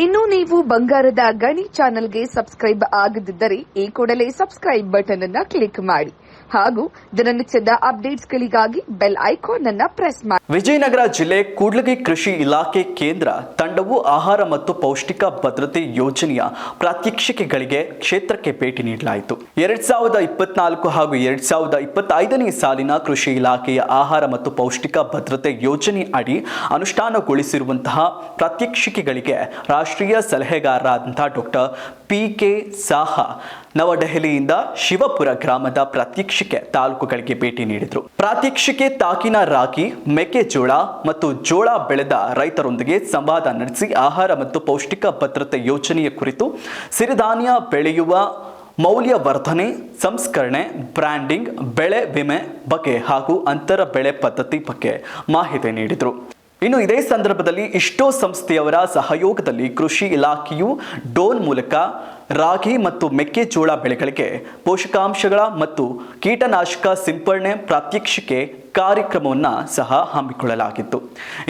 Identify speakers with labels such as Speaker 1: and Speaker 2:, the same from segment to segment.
Speaker 1: ಇನ್ನು ನೀವು ಬಂಗಾರದ ಗಣಿ ಚಾನೆಲ್ಗೆ ಸಬ್ಸ್ಕ್ರೈಬ್ ಆಗದಿದ್ದರೆ ಈ ಕೂಡಲೇ ಸಬ್ಸ್ಕ್ರೈಬ್ ಬಟನ್ ಅನ್ನ ಕ್ಲಿಕ್ ಮಾಡಿ. ಹಾಗೂ ದಿನನಿತ್ಯದ ಅಪ್ಡೇಟ್ಸ್ಗಳಿಗಾಗಿ ಬೆಲ್ ಐಕಾನ್ ಅನ್ನ ಪ್ರೆಸ್ ಮಾಡಿ.
Speaker 2: ವಿಜಯನಗರ ಜಿಲ್ಲೆ ಕೂಡ್ಲಗಿ ಕೃಷಿ ಇಲಾಖೆ ಕೇಂದ್ರ ತಂಡವು ಆಹಾರ ಮತ್ತು ಪೌಷ್ಟಿಕ ಭದ್ರತೆ ಯೋಜನೆಯ ಪ್ರಾತ್ಯಕ್ಷಿಕೆಗಳಿಗೆ ಕ್ಷೇತ್ರಕ್ಕೆ ಭೇಟಿ ನೀಡಲಾಯಿತು. ಎರಡ್ ಸಾವಿರದ ಇಪ್ಪತ್ನಾಲ್ಕು ಹಾಗೂ ಎರಡ್ ಸಾವಿರದ ಇಪ್ಪತ್ತೈದನೇ ಸಾಲಿನ ಕೃಷಿ ಇಲಾಖೆಯ ಆಹಾರ ಮತ್ತು ಪೌಷ್ಟಿಕ ಭದ್ರತೆ ಯೋಜನೆ ಅಡಿ ಅನುಷ್ಠಾನಗೊಳಿಸಿರುವಂತಹ ಪ್ರಾತ್ಯಕ್ಷಿಕೆಗಳಿಗೆ ರಾಷ್ಟ್ರೀಯ ಸಲಹೆಗಾರರಾದಂಥ ಡಾಕ್ಟರ್ ಪಿ ಕೆ ಸಾಹಾ ನವದೆಹಲಿಯಿಂದ ಶಿವಪುರ ಗ್ರಾಮದ ಪ್ರಾತ್ಯಕ್ಷಿಕೆ ತಾಲೂಕುಗಳಿಗೆ ಭೇಟಿ ನೀಡಿದರು. ಪ್ರಾತ್ಯಕ್ಷಿಕೆ ತಾಕಿನ ರಾಗಿ, ಮೆಕ್ಕೆಜೋಳ ಮತ್ತು ಜೋಳ ಬೆಳೆದ ರೈತರೊಂದಿಗೆ ಸಂವಾದ ನಡೆಸಿ ಆಹಾರ ಮತ್ತು ಪೌಷ್ಟಿಕ ಭದ್ರತೆ ಯೋಜನೆಯ ಕುರಿತು ಸಿರಿಧಾನ್ಯ ಬೆಳೆಯುವ ಮೌಲ್ಯವರ್ಧನೆ, ಸಂಸ್ಕರಣೆ, ಬ್ರ್ಯಾಂಡಿಂಗ್, ಬೆಳೆ ವಿಮೆ ಬಗ್ಗೆ ಹಾಗೂ ಅಂತರ ಬೆಳೆ ಪದ್ಧತಿ ಬಗ್ಗೆ ಮಾಹಿತಿ ನೀಡಿದರು. ಇನ್ನು ಇದೇ ಸಂದರ್ಭದಲ್ಲಿ ಇಷ್ಟೋ ಸಂಸ್ಥೆಯವರ ಸಹಯೋಗದಲ್ಲಿ ಕೃಷಿ ಇಲಾಖೆಯು ಡೋನ್ ಮೂಲಕ ರಾಗಿ ಮತ್ತು ಮೆಕ್ಕೆಜೋಳ ಬೆಳೆಗಳಿಗೆ ಪೋಷಕಾಂಶಗಳ ಮತ್ತು ಕೀಟನಾಶಕ ಸಿಂಪರಣೆ ಪ್ರಾತ್ಯಕ್ಷಿಕೆ ಕಾರ್ಯಕ್ರಮವನ್ನು ಸಹ ಹಮ್ಮಿಕೊಳ್ಳಲಾಗಿತ್ತು.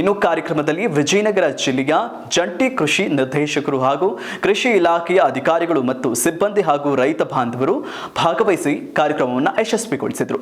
Speaker 2: ಇನ್ನು ಕಾರ್ಯಕ್ರಮದಲ್ಲಿ ವಿಜಯನಗರ ಜಿಲ್ಲೆಯ ಜಂಟಿ ಕೃಷಿ ನಿರ್ದೇಶಕರು ಹಾಗೂ ಕೃಷಿ ಇಲಾಖೆಯ ಅಧಿಕಾರಿಗಳು ಮತ್ತು ಸಿಬ್ಬಂದಿ ಹಾಗೂ ರೈತ ಬಾಂಧವರು ಭಾಗವಹಿಸಿ ಕಾರ್ಯಕ್ರಮವನ್ನು ಯಶಸ್ವಿಗೊಳಿಸಿದರು.